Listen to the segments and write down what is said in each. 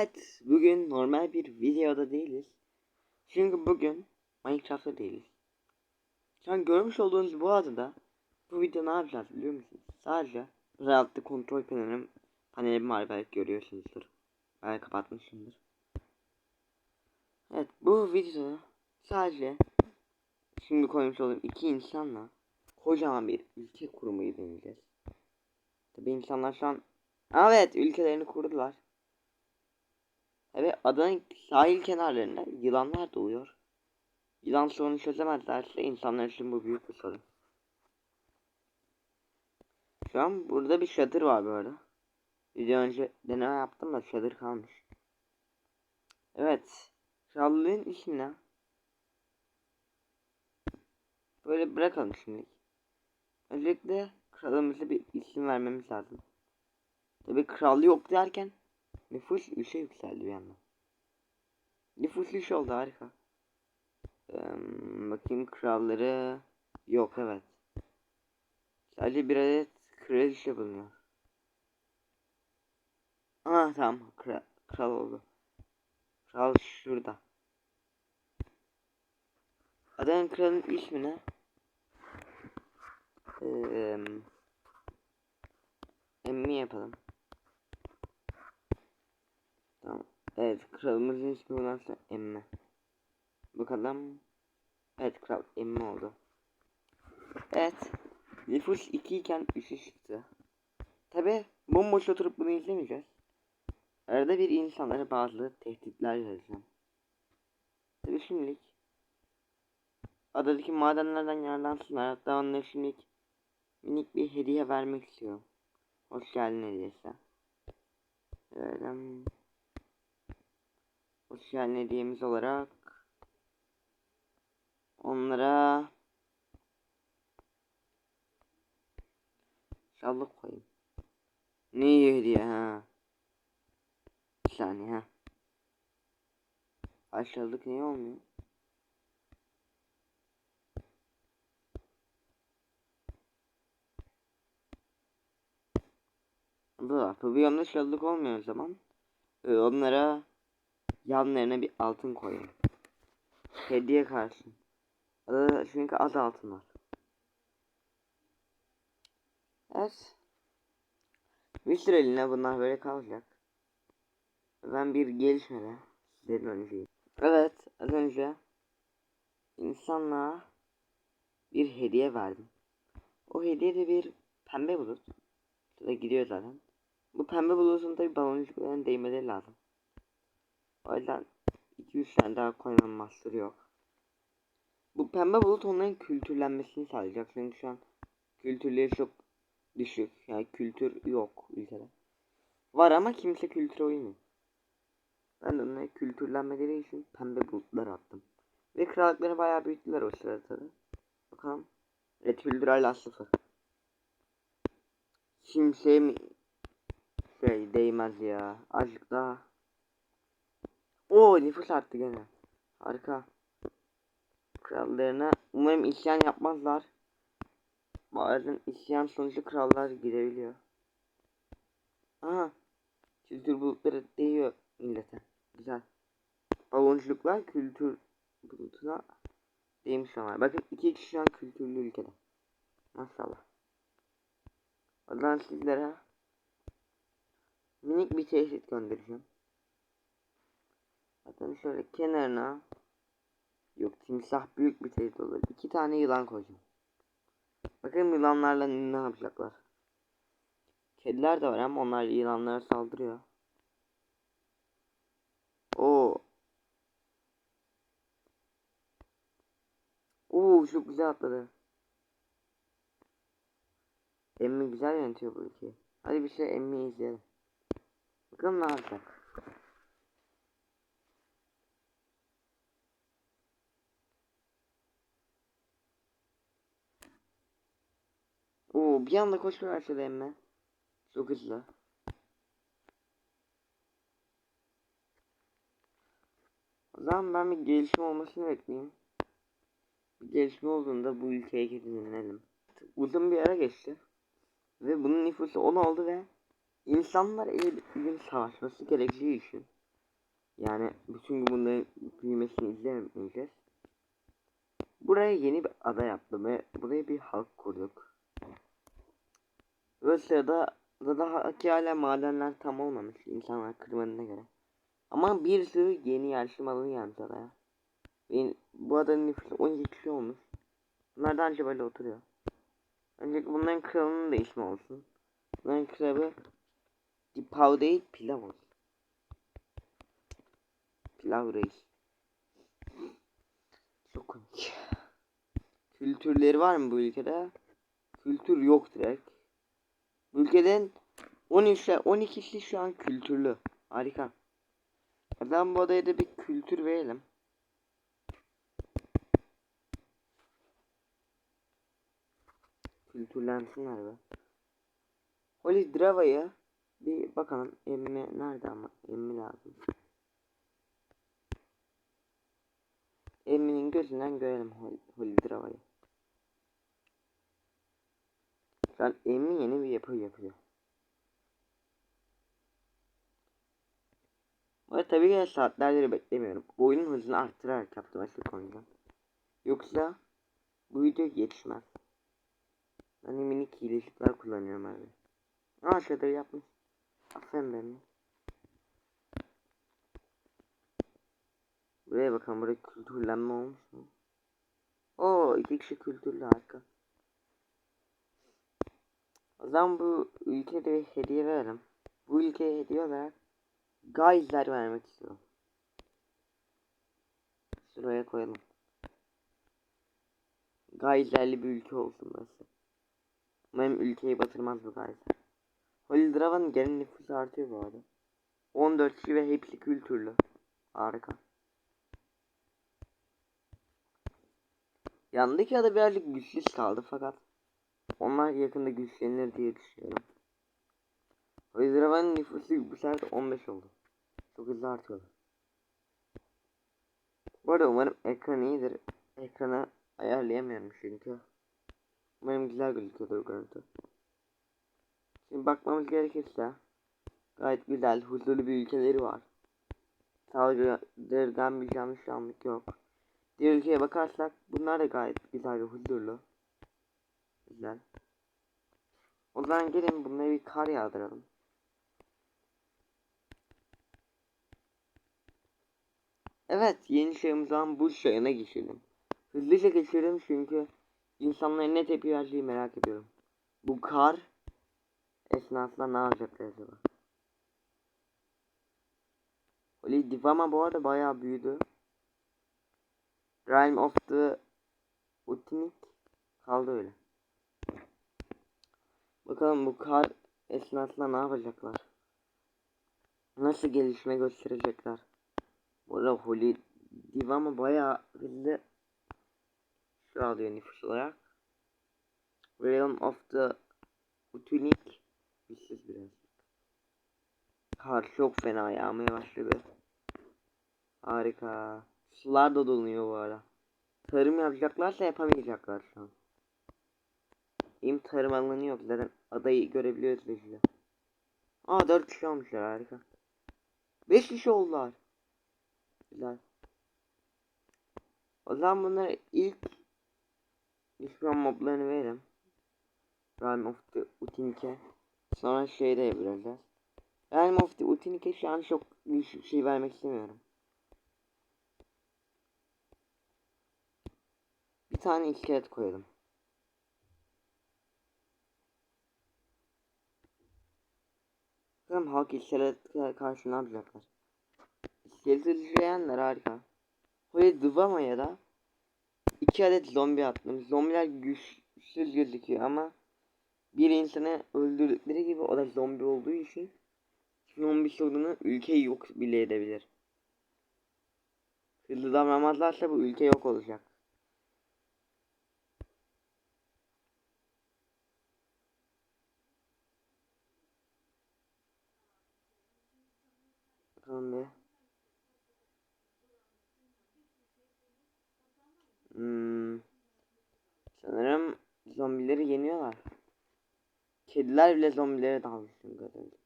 Evet, bugün normal bir videoda değiliz. Çünkü bugün Minecraft'ta değiliz. Şu an görmüş olduğunuz bu adada bu video ne yapacağız biliyor musunuz? Sadece rahatlı kontrol panelim panelim var belki görüyorsunuzdur. Belki kapatmışımdır. Evet bu videoda sadece şimdi koymuş olduğum iki insanla kocaman bir ülke kurmayı deneyeceğiz. Tabi insanlar şu an evet ülkelerini kurdular. Evet adanın sahil kenarlarında yılanlar doğuyor. Yılan sorunu çözemezlerse insanlar için bu büyük bir sorun. Şu an burada bir çadır var arada. Video önce deneme yaptım da çadır kalmış. Evet. Krallığın ismi ne? Böyle bırakalım şimdi. Öncelikle kralımıza bir isim vermemiz lazım. Tabi kral yok derken Nüfus 3'e yükseldi bir anda. Nüfus 3 oldu harika. Ee, bakayım kralları yok evet. Sadece bir adet kraliçe bulunuyor. Aa tamam kral, kral oldu. Kral şurada. Adanın kralın ismi ne? Ee, emmi yapalım. Tamam. Evet kralımızın ismi bundan Emme. Bakalım. Evet kral Emme oldu. Evet. Nüfus 2 iken 3'e çıktı. Tabi bomboş oturup bunu izlemeyeceğiz. Arada bir insanlara bazı tehditler yazacağım. Tabi şimdilik adadaki madenlerden yararlansınlar. Hatta onlara şimdilik minik bir hediye vermek istiyorum. Hoş geldin hediyesi. Öyle. Sosyal hediyemiz olarak onlara Şallık koyayım. Ne hediye ha? Bir saniye ha. Aşağılık niye olmuyor? Bu, bu bir yanlış şallık olmuyor o zaman. Ee, onlara yanlarına bir altın koyun. Hediye karşı. Çünkü az altın var. Evet. Bir süreliğine bunlar böyle kalacak. Ben bir gelişmede sizlerin önceyim. Evet az önce insanlığa bir hediye verdim. O hediye de bir pembe bulut. Şurada gidiyor zaten. Bu pembe bulutun tabi baloncukların değmeleri lazım. O yüzden 200 tane daha koymam mahsuru yok. Bu pembe bulut onların kültürlenmesini sağlayacak. Çünkü şu an kültürleri çok düşük. Yani kültür yok ülkede. Var ama kimse kültüre uymuyor. Ben de onlara kültürlenmeleri için pembe bulutlar attım. Ve krallıkları bayağı büyüttüler o sırada tabi. Bakalım. Evet kültürel sıfır. Kimseye mi şey değmez ya. Azıcık daha o nüfus arttı gene. Harika. Krallarına umarım isyan yapmazlar. Bazen isyan sonucu krallar gidebiliyor. Aha. Kültür bulutları değiyor millete. Güzel. Balonculuklar kültür bulutuna değmiş onlar. Bakın iki kişi an kültürlü ülkede. Maşallah. O zaman sizlere minik bir tehdit göndereceğim. Bakın şöyle kenarına yok timsah büyük bir tehdit olur. İki tane yılan koyacağım. Bakın yılanlarla ne yapacaklar. Kediler de var ama onlar yılanlara saldırıyor. Oo. Oo çok güzel atladı. Emmi güzel yönetiyor bu ülkeyi. Hadi bir şey Emmi izleyelim. Bakalım ne yapacak. Bir anda koşmaya başladı emme. Çok hızlı. O zaman ben bir gelişme olmasını bekleyeyim. Bir gelişme olduğunda bu ülkeye geri Uzun bir ara geçti. Ve bunun nüfusu 10 oldu ve insanlar ilim savaşması gerektiği için Yani bütün bunların büyümesini izlemeyeceğiz. Buraya yeni bir ada yaptım ve buraya bir halk kurduk. Ve sırada da daha ki hala madenler tam olmamış insanlar kırmadığına göre. Ama bir sürü yeni yerleşim alanı gelmiş adaya. Ve bu adanın nüfusu 12 kişi olmuş. Bunlar önce böyle oturuyor. Öncelikle bunların kralının da ismi olsun. Bunların kralı Dipav değil pilav olsun. Pilav reis. Çok komik. Kültürleri var mı bu ülkede? Kültür yok direkt. Ülkeden 13 12'si şu an kültürlü. Harika. Ben bu adaya da bir kültür verelim. Kültürlensinler be. Holy Drava'ya bir bakalım emmi nerede ama emmi lazım. Emminin gözünden görelim Hol Holy Drava'yı. Şu an emmi yeni bir yapı yapıyor. Ama tabii ki saatlerdir beklemiyorum. Oyunun hızını arttırarak yaptım açık oynayacağım. Yoksa bu video yetişmez. Ben de minik hilecilikler kullanıyorum abi. Aa şurada yapmış. Aferin benim. Buraya bakalım burada kültürlenme olmuş mu? Oo iki kişi kültürlü harika. O zaman bu ülkeye bir hediye verelim. Bu ülkeye hediye olarak Gayzler vermek istiyorum. Şuraya koyalım. Gayzlerli bir ülke olsun burası. Umarım ülkeyi batırmaz bu gayzler. Holidrava'nın genel nüfusu artıyor bu arada. 14 kişi ve hepsi kültürlü. Harika. Yandaki ada birazcık güçsüz kaldı fakat onlar yakında güçlenir diye düşünüyorum. Holidrava'nın nüfusu bu sefer 15 oldu. Çok hızlı artıyor. Bu arada umarım ekran iyidir. Ekranı ayarlayamıyorum çünkü. Umarım güzel gözüküyordur görüntü. Şimdi bakmamız gerekirse gayet güzel, huzurlu bir ülkeleri var. Saldırgan bir yanlışlık yok. Diğer ülkeye bakarsak bunlar da gayet güzel ve huzurlu. Güzel. O zaman gelin bunlara bir kar yağdıralım. Evet yeni çağımız olan buz çağına geçelim. Hızlıca geçelim çünkü insanların ne tepki vereceği merak ediyorum. Bu kar esnasında ne yapacaklar acaba? Öyle Divama bu arada bayağı büyüdü. Realm of the Utinic kaldı öyle. Bakalım bu kar esnasında ne yapacaklar? Nasıl gelişme gösterecekler? Bu arada Holy Divama bayağı hızlı şu alıyor nüfus olarak. Realm of the Utinic güçsüz biraz. Kar çok fena yağmaya başladı. Harika. Sular da dolunuyor bu ara. Tarım yapacaklarsa yapamayacaklar şu an. Benim tarım alanı yok zaten adayı görebiliyoruz beşle. Aa 4 kişi olmuşlar harika. 5 kişi oldular. Güzel. O zaman bunları ilk düşman moblarını verelim. Realm of the Utinik'e. Sonra şeyde yapacağız. Realm of the Utinik'e şu an çok bir şey vermek istemiyorum. Bir tane iskelet koyalım. Bakalım halk iskelete karşı ne yapacaklar. İskeleti izleyenler harika. Buraya Dvama'ya da iki adet zombi attım. Zombiler güçsüz gözüküyor ama bir insanı öldürdükleri gibi o da zombi olduğu için zombi sorunu ülkeyi yok bile edebilir. Hızlı davranmazlarsa bu ülke yok olacak. Bakalım bir. Hmm. Sanırım zombileri yeniyorlar. Kediler bile zombilere dalmış çünkü az önce.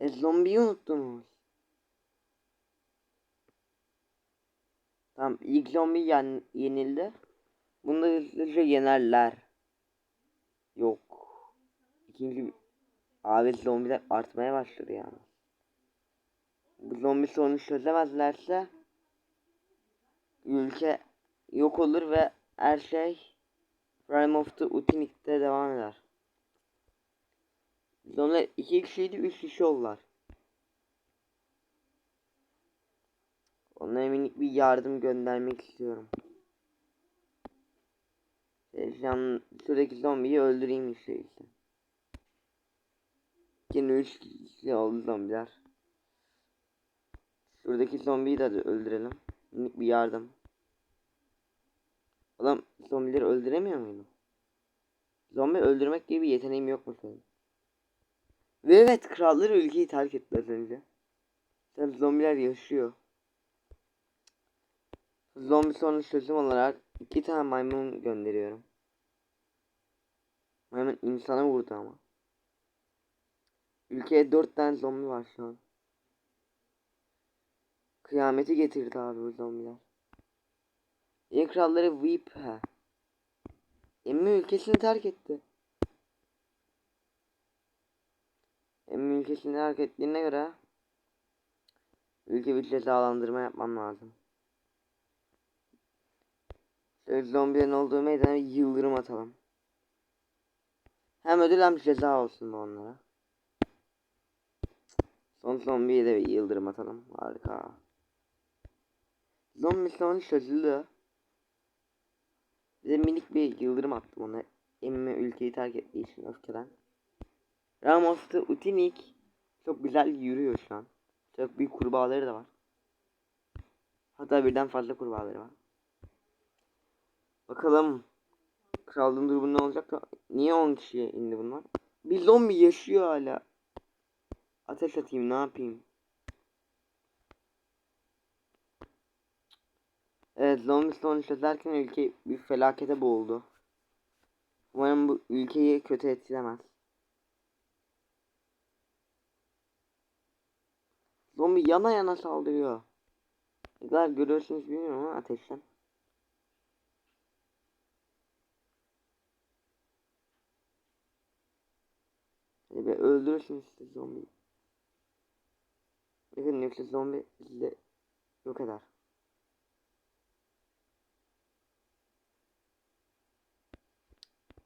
E zombiyi unuttunuz. Tamam ilk zombi yen yenildi. Bunu da hızlıca yenerler. Yok. İkinci abi zombiler artmaya başladı yani. Bu zombi sorunu çözemezlerse ülke yok olur ve her şey Prime of the Utinik'te devam eder. Sonra iki kişiydi, üç kişi oldular. Onlara minik bir yardım göndermek istiyorum. Şu şuradaki zombiyi öldüreyim işte işte. Yine üç kişi oldu zombiler. Şuradaki zombiyi de öldürelim. Minik bir yardım. Adam zombileri öldüremiyor muydu? Zombi öldürmek gibi bir yeteneğim yok mu senin? Ve evet krallar ülkeyi terk etti az önce. Sen zombiler yaşıyor. Zombi sorunu çözüm olarak iki tane maymun gönderiyorum. Maymun insana vurdu ama. Ülkeye dört tane zombi var şu an. Kıyameti getirdi abi bu zombiler. İlk kralları Weep he. Emmi ülkesini terk etti. Emmi ülkesini terk ettiğine göre ülke bir cezalandırma yapmam lazım. Zombilerin olduğu meydana yıldırım atalım. Hem ödül hem ceza olsun bu onlara. Son zombiye de bir yıldırım atalım. Harika. Zombi sonu çözüldü. Bize minik bir yıldırım attım ona. Emme ülkeyi terk ettiği için öfkeden. Ramos'ta Utinik çok güzel yürüyor şu an. Çok büyük kurbağaları da var. Hatta birden fazla kurbağaları var. Bakalım krallığın durumu ne olacak niye 10 kişiye indi bunlar? Bir zombi yaşıyor hala. Ateş atayım ne yapayım? Evet zombi sonu çözerken ülke bir felakete boğuldu. Umarım bu ülkeyi kötü etkilemez. Zombi yana yana saldırıyor. Ne kadar görüyorsunuz bilmiyorum ama ateşten. Hadi be öldürürsünüz siz zombi. Bakın yoksa zombi sizi yok eder.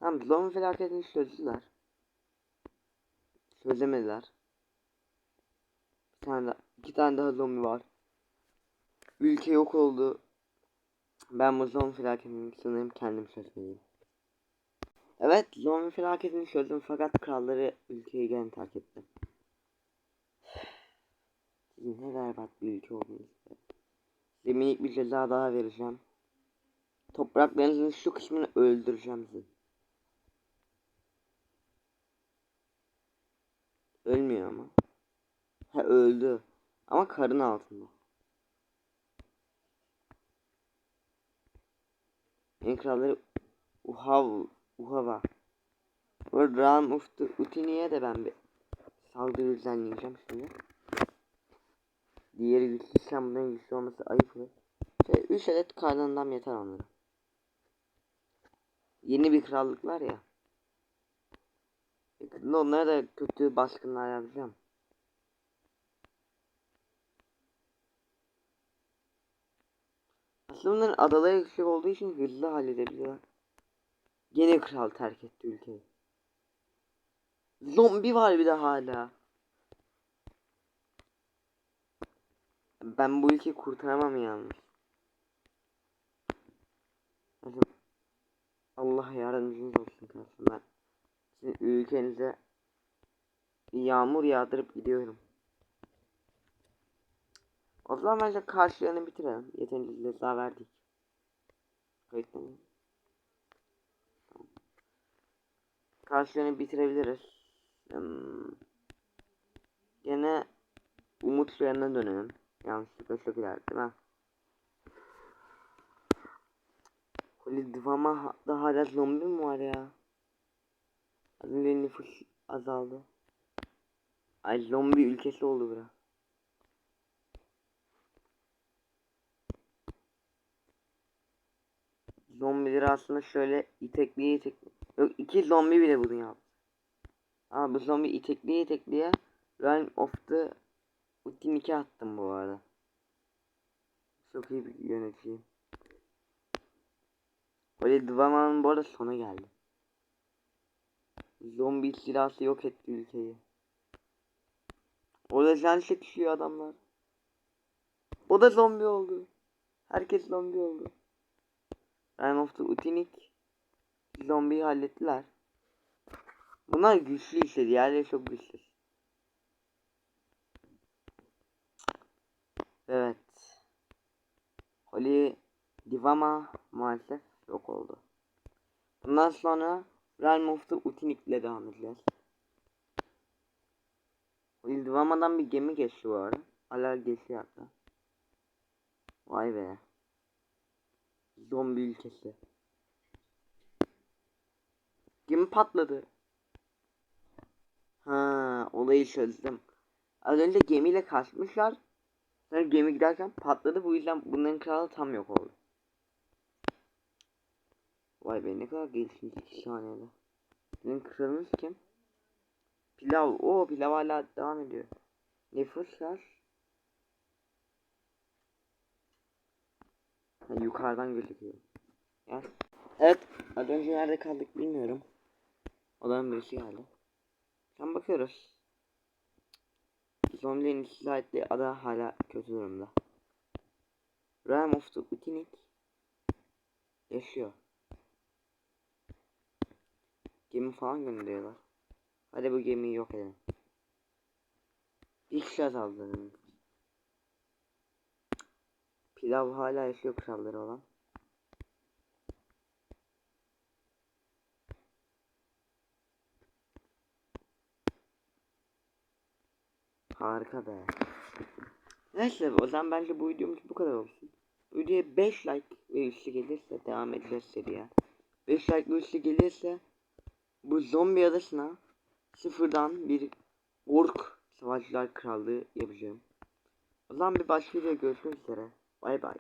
Tamam zombi felaketini çözdüler. Çözemediler. Bir tane daha, iki tane daha zombi var. Ülke yok oldu. Ben bu zombi felaketini sanırım kendim çözmeliyim. Evet zombi felaketini çözdüm fakat kralları ülkeyi gene terk etti. Ne berbat bir ülke oldunuz. Size minik bir ceza daha vereceğim. Topraklarınızın şu kısmını öldüreceğim sizi. Ölmüyor ama. Ha öldü. Ama karın altında. En kralları Uhav Uhava. Bu Ram Uftu Utini'ye de ben bir saldırı düzenleyeceğim şimdi. Diğeri güçlüyken bundan güçlü olması ayıp olur. Şey, 3 adet karnından yeter onlara. Yeni bir krallıklar ya. Yakında onlara da kötü baskınlar yapacağım. Aslında bunların adalara yüksek olduğu için hızlı halledebiliyorlar. Gene kral terk etti ülkeyi. Zombi var bir de hala. Ben bu ülkeyi kurtaramam yalnız. Allah yardımcınız olsun kardeşim ben. Ülkenize yağmur yağdırıp gidiyorum. O zaman bence karşılarını bitirelim. Yeterince ceza verdik. Kayıtlanayım. Karşılarını bitirebiliriz. Hmm. Gene umut suyuna dönelim. Yanlışlıkla çok ilerledim ha. Koli divama da hala zombi mi var ya? Önce nüfus azaldı. Ay zombi ülkesi oldu bura. Zombileri aslında şöyle itekliye itekliye. Yok iki zombi bile bunu yaptı. Ama bu zombi itekliye itekliye Realm of the Ultim 2 attım bu arada. Çok iyi bir yöneticiyim. Öyle Dvaman'ın bu arada sona geldi. Zombi istilası yok etti ülkeyi. Orada can çekişiyor adamlar. O da zombi oldu. Herkes zombi oldu. Realm of the Utinik zombiyi hallettiler. Bunlar güçlü işte diğerleri çok güçsüz. Evet. Holy Divama maalesef yok oldu. Bundan sonra Realm of the Utinik ile devam edeceğiz. Holy Divama'dan bir gemi geçti bu. Hala geçiyor hatta. Vay be. Zombi ülkesi. Gemi patladı. Ha, olayı çözdüm. Az önce gemiyle kaçmışlar. Sonra gemi giderken patladı. Bu yüzden bunların kralı tam yok oldu. Vay be ne kadar gelişmiş iki saniyede. Bizim kralımız kim? Pilav. O pilav hala devam ediyor. Nüfus var. Ha, yukarıdan gözüküyor. Ya. Evet. Az önce nerede kaldık bilmiyorum. Odanın birisi geldi. Tam bakıyoruz. Zombilerin istila ettiği ada hala kötü durumda. Realm of the Utinik yaşıyor. Gemi falan gönderiyorlar. Hadi bu gemiyi yok edelim. Bir kişi azaldı. Pilav hala yaşıyor kralları olan. Harika be. Neyse o zaman bence bu videomuz bu kadar olsun. Videoya 5 like ve üstü gelirse devam edeceğiz seriye. 5 like ve üstü gelirse bu zombi adasına sıfırdan bir ork savaşçılar krallığı yapacağım. O zaman bir başka videoda görüşmek üzere. Bay bay.